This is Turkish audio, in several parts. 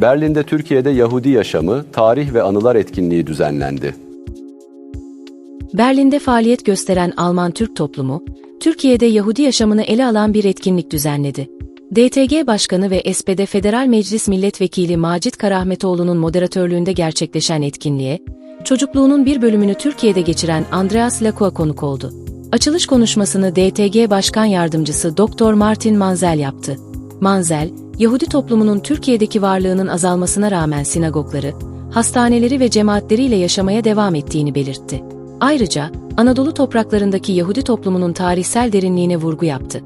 Berlin'de Türkiye'de Yahudi yaşamı, tarih ve anılar etkinliği düzenlendi. Berlin'de faaliyet gösteren Alman Türk toplumu, Türkiye'de Yahudi yaşamını ele alan bir etkinlik düzenledi. DTG Başkanı ve SPD Federal Meclis Milletvekili Macit Karahmetoğlu'nun moderatörlüğünde gerçekleşen etkinliğe, çocukluğunun bir bölümünü Türkiye'de geçiren Andreas Lacroix konuk oldu. Açılış konuşmasını DTG Başkan Yardımcısı Dr. Martin Manzel yaptı. Manzel, Yahudi toplumunun Türkiye'deki varlığının azalmasına rağmen sinagogları, hastaneleri ve cemaatleriyle yaşamaya devam ettiğini belirtti. Ayrıca, Anadolu topraklarındaki Yahudi toplumunun tarihsel derinliğine vurgu yaptı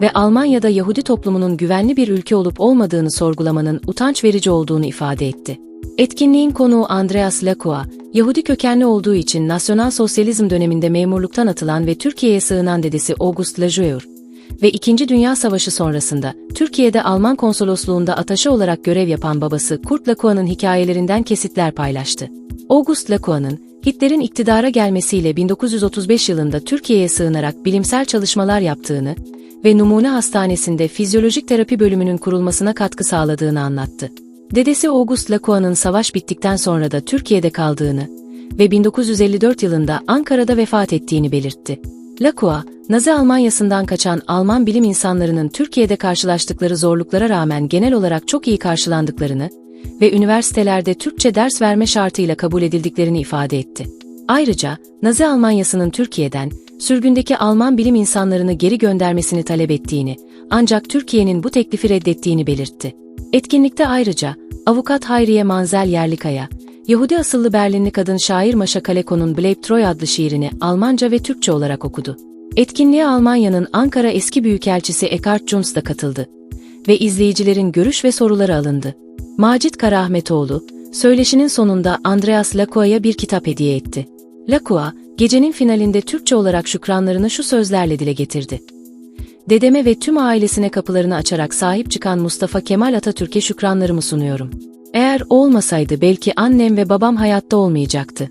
ve Almanya'da Yahudi toplumunun güvenli bir ülke olup olmadığını sorgulamanın utanç verici olduğunu ifade etti. Etkinliğin konuğu Andreas Lacroix, Yahudi kökenli olduğu için Nasyonal Sosyalizm döneminde memurluktan atılan ve Türkiye'ye sığınan dedesi August Lajeur ve İkinci Dünya Savaşı sonrasında Türkiye'de Alman konsolosluğunda ataşı olarak görev yapan babası Kurt Lacroix'ın hikayelerinden kesitler paylaştı. August Lacroix'ın Hitler'in iktidara gelmesiyle 1935 yılında Türkiye'ye sığınarak bilimsel çalışmalar yaptığını ve Numune Hastanesi'nde fizyolojik terapi bölümünün kurulmasına katkı sağladığını anlattı. Dedesi August Lacroix'ın savaş bittikten sonra da Türkiye'de kaldığını ve 1954 yılında Ankara'da vefat ettiğini belirtti. Lacroix, Nazi Almanyası'ndan kaçan Alman bilim insanlarının Türkiye'de karşılaştıkları zorluklara rağmen genel olarak çok iyi karşılandıklarını ve üniversitelerde Türkçe ders verme şartıyla kabul edildiklerini ifade etti. Ayrıca, Nazi Almanyası'nın Türkiye'den, sürgündeki Alman bilim insanlarını geri göndermesini talep ettiğini, ancak Türkiye'nin bu teklifi reddettiğini belirtti. Etkinlikte ayrıca, avukat Hayriye Manzel Yerlikaya, Yahudi asıllı Berlinli kadın şair Maşa Kaleko'nun Bleib Treu adlı şiirini Almanca ve Türkçe olarak okudu. Etkinliğe Almanya'nın Ankara eski büyükelçisi Eckhard Junz da katıldı ve izleyicilerin görüş ve soruları alındı. Macit Karahmetoğlu, söyleşinin sonunda Andreas Lacroix'a bir kitap hediye etti. Lacroix, gecenin finalinde Türkçe olarak şükranlarını şu sözlerle dile getirdi. Dedeme ve tüm ailesine kapılarını açarak sahip çıkan Mustafa Kemal Atatürk'e şükranlarımı sunuyorum. Eğer olmasaydı belki annem ve babam hayatta olmayacaktı.